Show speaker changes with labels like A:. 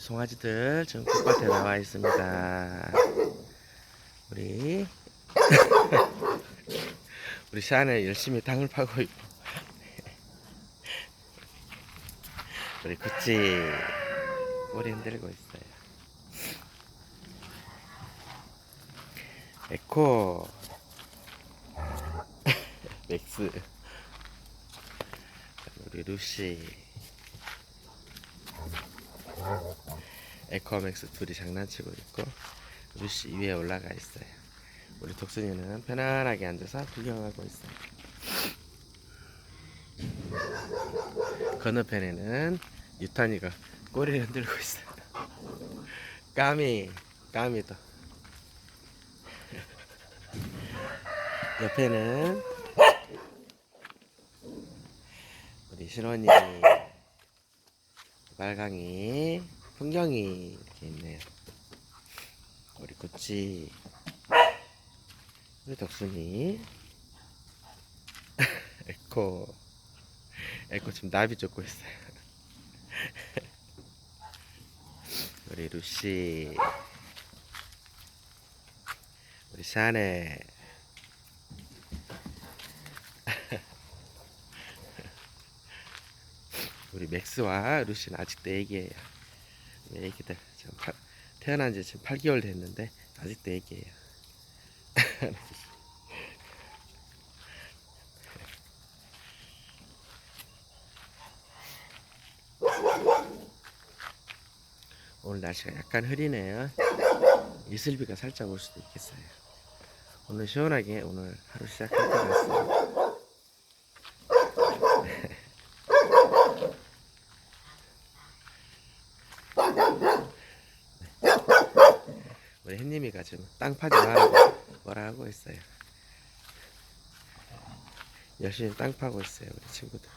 A: 우리 송아지들 지금 꽃밭에 나와 있습니다. 우리 우리 샤넬 열심히 당을 파고 있고 우리 구찌 꼬리 흔들고 있어요. 에코 맥스 우리 루시 에코맥스 둘이 장난치고 있고 루시 위에 올라가 있어요. 우리 독순이는 편안하게 앉아서 구경하고 있어요. 건너편에는 유탄이가 꼬리를 흔들고 있어요. 까미, 까미도. 옆에는 우리 신원이, 말강이, 풍경이 이렇게 있네요. 우리 구찌, 우리 덕순이, 에코, 에코 지금 나비 쫓고 있어요. 우리 루시, 우리 샤넬, 우리 맥스와 루시는 아직도 애기예요. 네, 애기들 지금 팔- 태어난 지 지금 8개월 됐는데 아직도 애기예요. 오늘 날씨가 약간 흐리네요. 이슬비가 살짝 올 수도 있겠어요. 오늘 시원하게 오늘 하루 시작할 것 같습니다. 우리 햇님이가 지금 땅 파지 말라고 뭐라 하고 있어요. 열심히 땅 파고 있어요, 우리 친구들.